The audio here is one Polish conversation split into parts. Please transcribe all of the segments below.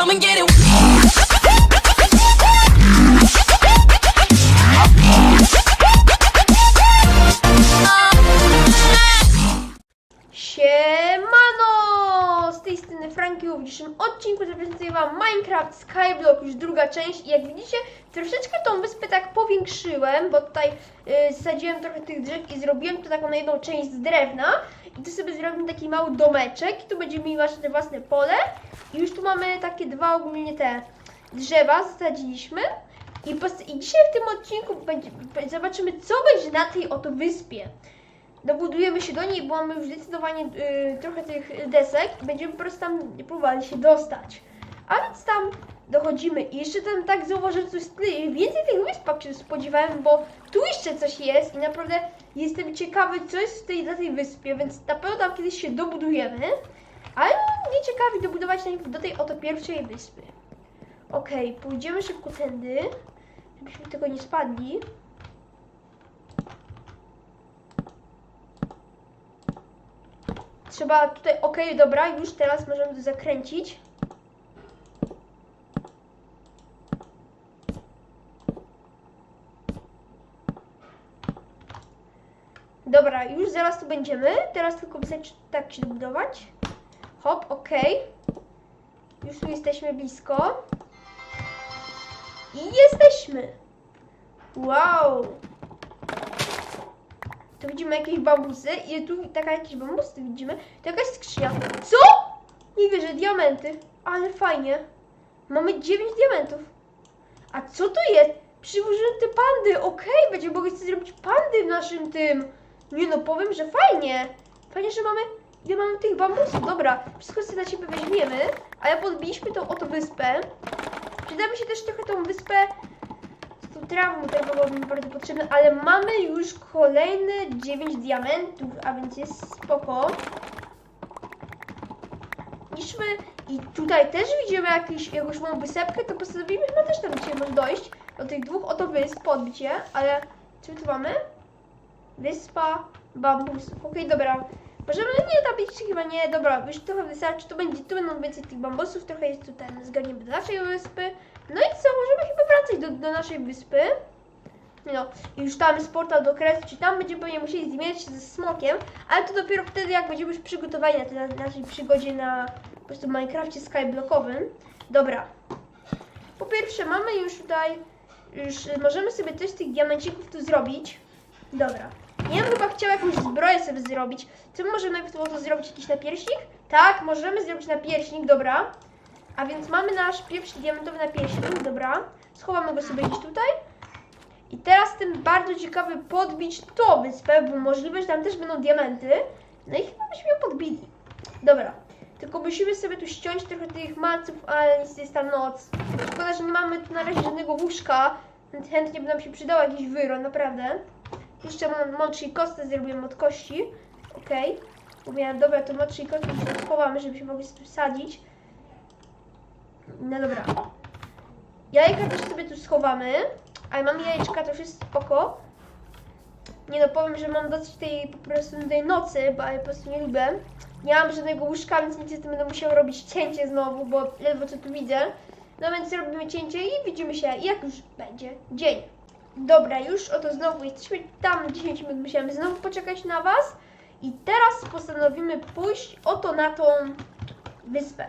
come and get it. Siemano! Z tej strony Franki w dzisiejszym odcinku zaprezentuję Wam Minecraft Skyblock, już druga część i jak widzicie troszeczkę tą wyspę tak powiększyłem, bo tutaj y, zasadziłem trochę tych drzew i zrobiłem to taką na jedną część z drewna. I tu sobie zrobimy taki mały domeczek i tu będziemy mieli nasze własne pole. I już tu mamy takie dwa ogólnie te drzewa zasadziliśmy. I, i dzisiaj w tym odcinku będzie, zobaczymy co będzie na tej oto wyspie. Dobudujemy się do niej, bo mamy już zdecydowanie y, trochę tych desek i będziemy po prostu tam próbowali się dostać. A więc tam dochodzimy i jeszcze tam tak zauważyłem, coś więcej tych wyspach się spodziewałem, bo tu jeszcze coś jest i naprawdę jestem ciekawy, co jest w tej, na tej wyspie, więc na pewno tam kiedyś się dobudujemy, ale mnie ciekawi dobudować do tej oto pierwszej wyspy. Okej, pójdziemy szybko tędy, żebyśmy tego nie spadli. Trzeba tutaj, okej, dobra, już teraz możemy to zakręcić. Dobra, już zaraz tu będziemy. Teraz tylko wystarczy tak się dobudować. Hop, okej. Już tu jesteśmy blisko. I jesteśmy! Wow! Tu widzimy jakieś bambusy i tu taka jakieś bambusy widzimy. To jakaś skrzynia. Co? Nie wierzę, diamenty. Ale fajnie. Mamy 9 diamentów. A co to jest? Przyłożyłem te pandy. Okej, będziemy mogli sobie zrobić pandy w naszym tym. Nie no, powiem, że fajnie. Fajnie, że mamy... Ile mamy tych bambusów? Dobra, wszystko sobie dla siebie weźmiemy. A ja podbiliśmy tą oto wyspę. Przyda mi się też trochę tą wyspę z tą trawą, która byłoby mi bardzo potrzebna, ale mamy już kolejne 9 diamentów, a więc jest spoko. Niszmy i tutaj też widzimy jakiś, jakąś małą wysepkę, to postanowimy chyba też tam dzisiaj może dojść do tych dwóch oto wysp, podbić je, ale co my tu mamy? Wyspa bambusów. Okej, dobra. Możemy nie tabliczki chyba nie, dobra, już trochę wystarczy, tu będzie, tu będą więcej tych bambusów, trochę jest tutaj, zgarniemy do naszej wyspy. No i co, możemy chyba wracać do, do naszej wyspy. No, i już tam jest portal do kresu, czy tam będziemy pewnie musieli zmierzyć się ze smokiem, ale to dopiero wtedy, jak będziemy już przygotowani na, tej- na naszej przygodzie na po prostu Minecrafcie skyblockowym. Dobra. Po pierwsze, mamy już tutaj, już możemy sobie też tych diamencików tu zrobić. Dobra. Ja bym chyba chciała jakąś zbroję sobie zrobić. Co my możemy najpierw to zrobić? Jakiś napierśnik? Tak, możemy zrobić napierśnik, dobra. A więc mamy nasz pierwszy diamentowy napierśnik, dobra. Schowamy go sobie gdzieś tutaj. I teraz tym bardzo ciekawy podbić tą wyspę, bo możliwe, że tam też będą diamenty. No i chyba byśmy ją podbili. Dobra. Tylko musimy sobie tu ściąć trochę tych maców, ale nic jest ta noc. Szkoda, że nie mamy tu na razie żadnego łóżka. Chętnie by nam się przydał jakiś wyro, naprawdę. Jeszcze mon- moczy i kostę zrobiłem od kości. Okej. Mówiłem, dobra, to moczy i kostę już schowamy, żebyśmy mogli sobie tu sadzić. No dobra. Jajka też sobie tu schowamy. Ale mam jajeczka, to już jest spoko. Nie no, powiem, że mam dosyć tej po prostu tej nocy, bo ja po prostu nie lubię. Nie mam żadnego łóżka, więc niestety będę musiał robić cięcie znowu, bo ledwo co tu widzę. No więc robimy cięcie i widzimy się, jak już będzie dzień. Dobra, już oto znowu jesteśmy tam 10 minut, musiałem znowu poczekać na Was. I teraz postanowimy pójść oto na tą wyspę.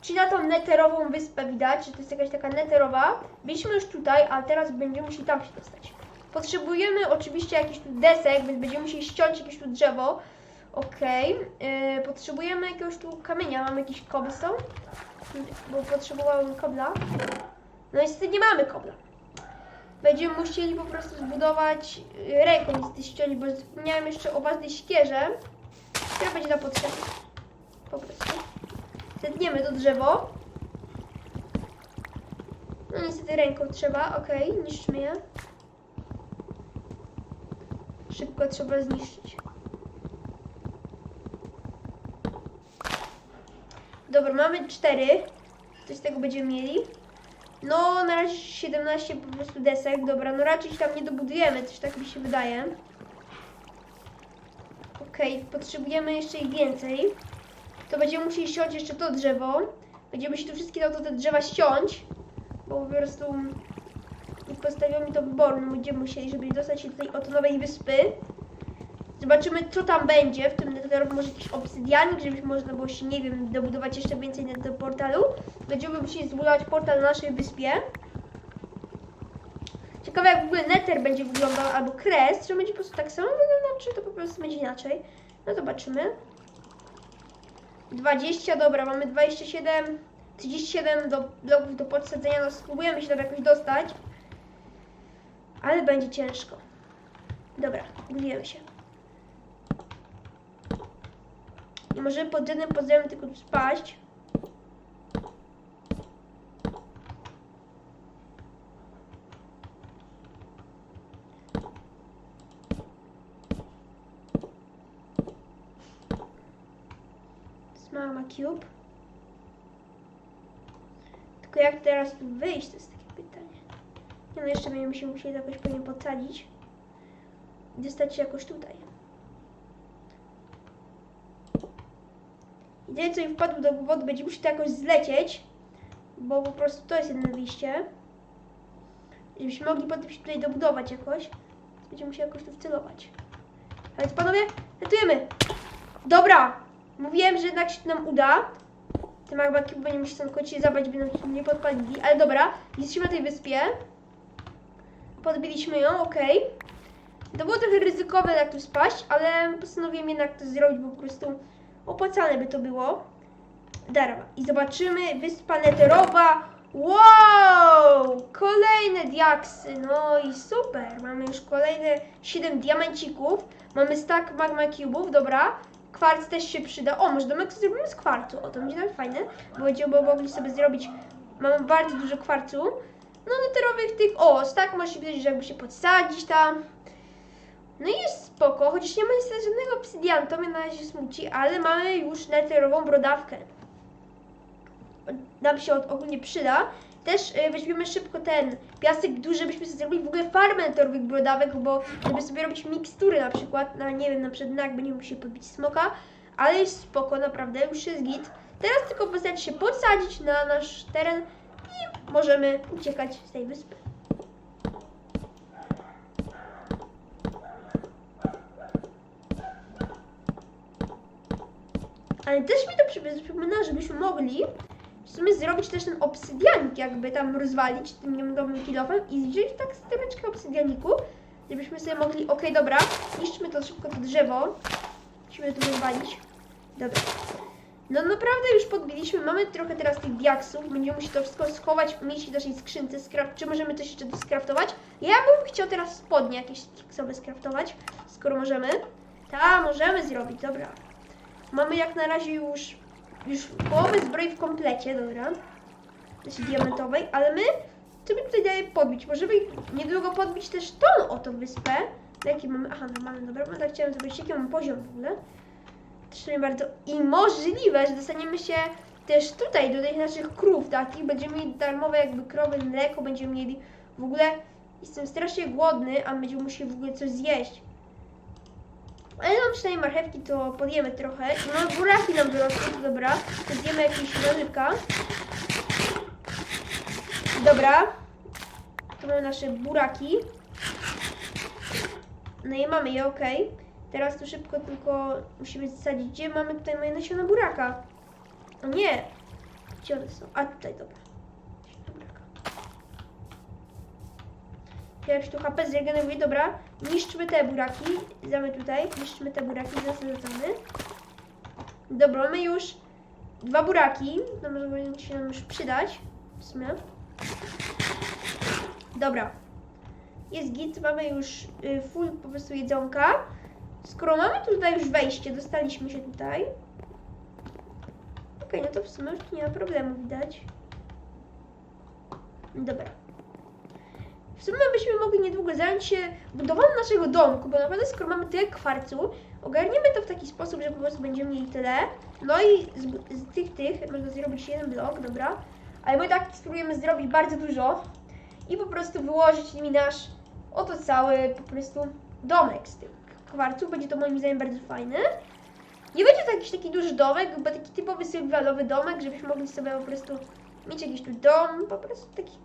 Czyli na tą neterową wyspę widać, że to jest jakaś taka neterowa. Byliśmy już tutaj, a teraz będziemy musieli tam się dostać. Potrzebujemy oczywiście jakichś tu desek, więc będziemy musieli ściąć jakieś tu drzewo. Okej. Yy, potrzebujemy jakiegoś tu kamienia. Mamy jakiś cobblestone? Bo potrzebowałem kobla. No niestety nie mamy kobla. Będziemy musieli po prostu zbudować yy, ręką niestety ściąć, bo zapomniałem jeszcze o ważnej siekierze, która będzie nam potrzebna. Po prostu. Zetniemy to drzewo. No niestety ręką trzeba, okej, niszczmy je. Szybko trzeba zniszczyć. Dobra, mamy cztery. Coś z tego będziemy mieli. No, na razie 17 po prostu desek. Dobra, no raczej się tam nie dobudujemy, coś tak mi się wydaje. Okej, potrzebujemy jeszcze ich więcej. To będziemy musieli ściąć jeszcze to drzewo. Będziemy się tu wszystkie to te drzewa ściąć, bo po prostu postawiło mi to wyboru, no będziemy musieli, żeby dostać się tej oto nowej wyspy. Zobaczymy, co tam będzie w tym netherze, może jakiś obsydianik, żeby można było się, nie wiem, dobudować jeszcze więcej do portalu. Będziemy musieli zbudować portal na naszej wyspie. Ciekawe, jak w ogóle nether będzie wyglądał, albo kres, czy będzie po prostu tak samo wyglądał, czy to po prostu będzie inaczej. No zobaczymy. 20, dobra, mamy 27, 37 do bloków do podsadzenia, no spróbujemy się tam jakoś dostać. Ale będzie ciężko. Dobra, budujemy się. Nie możemy pod żadnym pozorem tylko spaść. Mama Cube. Tylko jak teraz tu wyjść, to jest takie pytanie. Nie no, jeszcze będziemy się musieli jakoś pewnie podsadzić. Dostać się jakoś tutaj. Ten, co mi wpadł do głowy, będzie musiał to jakoś zlecieć, bo po prostu to jest jedno wyjście. Żebyśmy mogli potem się tutaj dobudować jakoś. Będziemy musieli jakoś tu wcelować. A więc panowie, lecujemy! Dobra! Mówiłem, że jednak się nam uda. Magma cube będziemy się tam kończyć zabrać, by nam się nie podpalili. Ale dobra, jesteśmy na tej wyspie. Podbiliśmy ją, okej. To było trochę ryzykowne jak tu spaść, ale postanowiłem jednak to zrobić, bo po prostu opłacalne by to było. Darma. I zobaczymy wyspa neterowa. Wow! Kolejne diaksy. No i super. Mamy już kolejne 7 diamencików. Mamy stack magma cubów, dobra. Kwarc też się przyda. O, może domek zrobimy z kwarcu. O, to będzie nawet fajne, bo będziemy mogli sobie zrobić. Mamy bardzo dużo kwarcu. No, neterowych tych. O, stack może być, że jakby się podsadzić tam. No i jest spoko, chociaż nie ma niestety żadnego obsydianu, to mnie na razie smuci, ale mamy już neterową brodawkę. Nam się od- ogólnie przyda. Też y, weźmiemy szybko ten piasek duży, żebyśmy sobie zrobili w ogóle farmę neterowych brodawek, bo żeby sobie robić mikstury na przykład, na nie wiem, na przykład jak będziemy musieli podbić smoka, ale jest spoko, naprawdę, już jest git. Teraz tylko wystarczy się podsadzić na nasz teren i możemy uciekać z tej wyspy. Ale też mi to przypomina, żebyśmy mogli w sumie zrobić też ten obsydianik, jakby tam rozwalić tym diamentowym kilofem i wziąć tak stroneczkę obsydianiku, żebyśmy sobie mogli, okej, dobra, niszczmy to szybko to drzewo, musimy to rozwalić, dobra. No naprawdę już podbiliśmy, mamy trochę teraz tych diaksów, będziemy musieli to wszystko schować, umieścić w naszej skrzynce, Skraf- czy możemy coś jeszcze skraftować? Ja bym chciał teraz spodnie jakieś sobie skraftować, skoro możemy. Ta, możemy zrobić, dobra. Mamy jak na razie już, już połowę zbroi w komplecie, dobra. Znaczy diamentowej, ale my, co mi tutaj daje podbić? Możemy niedługo podbić też tą oto wyspę. Na jaki mamy? Aha, normalny, dobra, bo tak chciałem zobaczyć, jaki mamy poziom w ogóle. Nie bardzo. I możliwe, że dostaniemy się też tutaj, do tych naszych krów takich. Będziemy mieli darmowe jakby krowy, mleko, będziemy mieli w ogóle... Jestem strasznie głodny, a będziemy musieli w ogóle coś zjeść. Ale mam przynajmniej marchewki, to podjemy trochę. No, buraki nam wyrosły, to dobra. To zjemy jakieś warzywka. Dobra. Tu mamy nasze buraki. No i mamy je, ok. Teraz tu szybko tylko musimy zasadzić. Gdzie mamy tutaj moje nasiona buraka? O nie! Gdzie one są? A tutaj, dobra. Nasiona buraka. Się tu HP zregeneruje, dobra. Niszczmy te buraki. Zamy tutaj. Niszczmy te buraki, zasadzamy. Dobra, mamy już dwa buraki. To może powinien się nam już przydać. W sumie. Dobra. Jest git, mamy już y, full po prostu jedzonka. Skoro mamy tutaj już wejście, dostaliśmy się tutaj. Okej, no to w sumie już nie ma problemu widać. Dobra. W sumie byśmy mogli niedługo zająć się budową naszego domku, bo naprawdę skoro mamy tyle kwarcu, ogarniemy to w taki sposób, że po prostu będziemy mieli tyle. No i z, z tych, tych można zrobić jeden blok, dobra. Ale my tak spróbujemy zrobić bardzo dużo i po prostu wyłożyć nimi nasz oto cały po prostu domek z tych kwarców. Będzie to moim zdaniem bardzo fajne. Nie będzie to jakiś taki duży domek, bo taki typowy survivalowy domek, żebyśmy mogli sobie po prostu mieć jakiś tu dom, po prostu taki,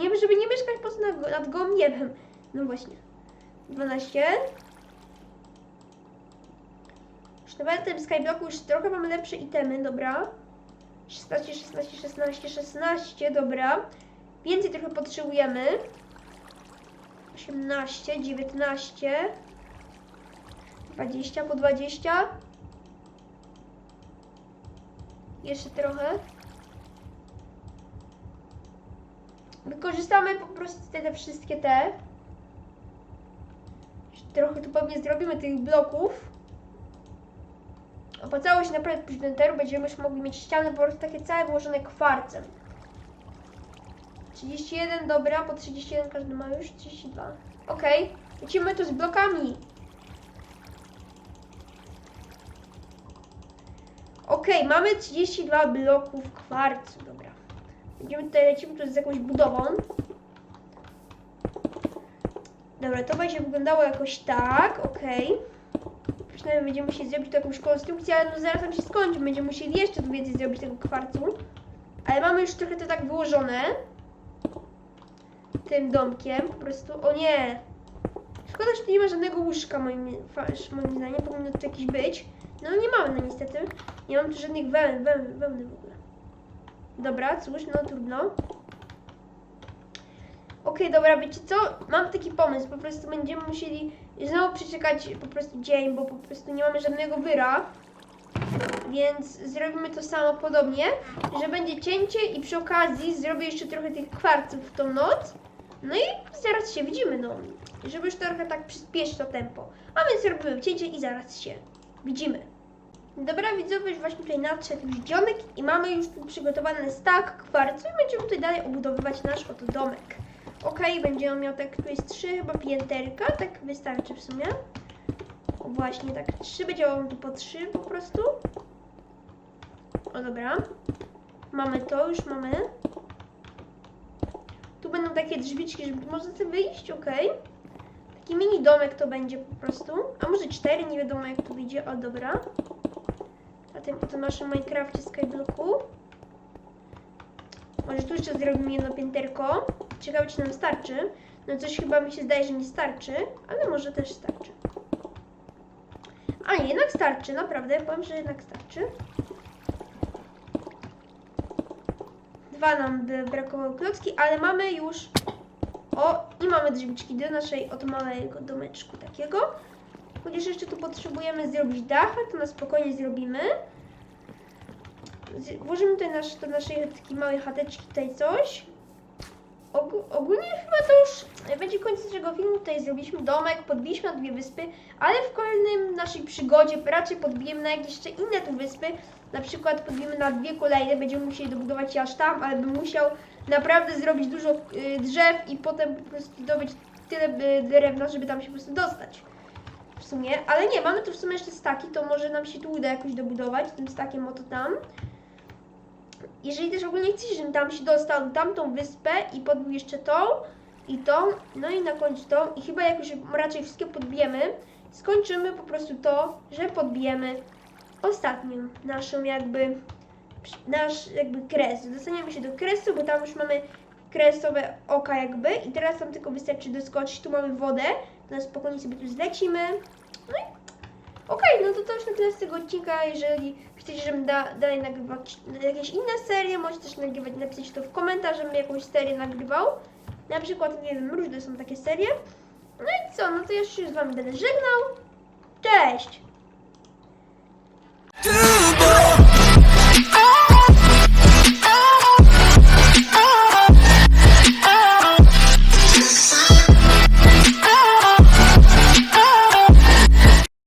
nie wiem, żeby nie mieszkać po prostu nad, nad niebem. No właśnie. 12. Już nawet w tym skyblocku już trochę mamy lepsze itemy, dobra. 16, 16, 16, 16, dobra. Więcej trochę potrzebujemy. 18, 19, 20 po 20. Jeszcze trochę. Wykorzystamy po prostu te, te wszystkie te. Trochę tu pewnie zrobimy tych bloków. Po całość naprawdę prezentaru będziemy już mogli mieć ściany po prostu takie całe wyłożone kwarcem. 31, dobra, po 31 każdy ma już 32. Okej, lecimy tu z blokami. Okej, mamy 32 bloków kwarcu, dobra. Będziemy tutaj, lecimy tu z jakąś budową. Dobra, to będzie wyglądało jakoś tak, okej. Przynajmniej będziemy musieli zrobić jakąś konstrukcję, ale no zaraz nam się skończy. Będziemy musieli jeszcze tu więcej zrobić tego kwarcu. Ale mamy już trochę to tak wyłożone. Tym domkiem, po prostu. O nie! Szkoda, że tu nie ma żadnego łóżka, moim, moim zdaniem. Powinno tu jakieś być. No nie mamy, no niestety. Nie mam tu żadnych wełn, wełn, wełny w ogóle. Dobra, cóż, no trudno. Okej, dobra, wiecie co? Mam taki pomysł, po prostu będziemy musieli znowu przeczekać po prostu dzień, bo po prostu nie mamy żadnego wyra. Więc zrobimy to samo podobnie, że będzie cięcie i przy okazji zrobię jeszcze trochę tych kwarców w tą noc. No i zaraz się widzimy, no. Żeby już trochę tak przyspieszyć to tempo. A więc robimy cięcie i zaraz się widzimy. Dobra widzowie, już właśnie tutaj nadszedł już dzionek i mamy już tu przygotowany stak kwarcu i będziemy tutaj dalej obudowywać nasz oto domek. Ok, będzie on miał tak, tu jest trzy chyba pięterka, tak wystarczy w sumie. O właśnie, tak trzy, będzie on tu po trzy po prostu. O dobra. Mamy to, już mamy. Tu będą takie drzwiczki, żeby można sobie wyjść, ok. Taki mini domek to będzie po prostu. A może cztery, nie wiadomo jak tu wyjdzie, o dobra. Na tym oto naszym Minecrafcie Skyblocku. Może tu jeszcze zrobimy jedno pięterko. Ciekawe, czy nam starczy. No coś chyba mi się zdaje, że nie starczy, ale może też starczy. A nie, jednak starczy, naprawdę. Powiem, że jednak starczy. Dwa nam by brakowały klocki, ale mamy już... O, i mamy drzwiczki do naszej oto małego domeczku takiego. Chociaż jeszcze tu potrzebujemy zrobić dach, ale to na spokojnie zrobimy. Włożymy tutaj nasz, do naszej takiej małej chateczki tutaj coś. Ogó- ogólnie chyba to już będzie koniec naszego filmu. Tutaj zrobiliśmy domek, podbiliśmy na dwie wyspy, ale w kolejnym naszej przygodzie raczej podbijemy na jakieś jeszcze inne tu wyspy. Na przykład podbijemy na dwie kolejne, będziemy musieli dobudować je aż tam, ale bym musiał naprawdę zrobić dużo y, drzew i potem po prostu zdobyć tyle y, drewna, żeby tam się po prostu dostać. W sumie, ale nie, mamy tu w sumie jeszcze staki, to może nam się tu uda jakoś dobudować tym stakiem oto tam. Jeżeli też ogólnie chcecie, żebym tam się dostał tamtą wyspę i podbił jeszcze tą i tą, no i na końcu tą. I chyba jakoś raczej wszystkie podbijemy, skończymy po prostu to, że podbijemy ostatnią naszą jakby, nasz jakby kres. Dostaniemy się do kresu, bo tam już mamy kresowe oka jakby. I teraz tam tylko wystarczy doskoczyć, tu mamy wodę, na spokojnie sobie tu zlecimy. No i okej, no to to już na tyle z tego odcinka, jeżeli chcecie, żebym da, dalej nagrywać jakieś inne serie, możecie też nagrywać, napisać to w komentarzach, żebym jakąś serię nagrywał. Na przykład, nie wiem, różne są takie serie. No i co, no to ja się z wami będę żegnał. Cześć!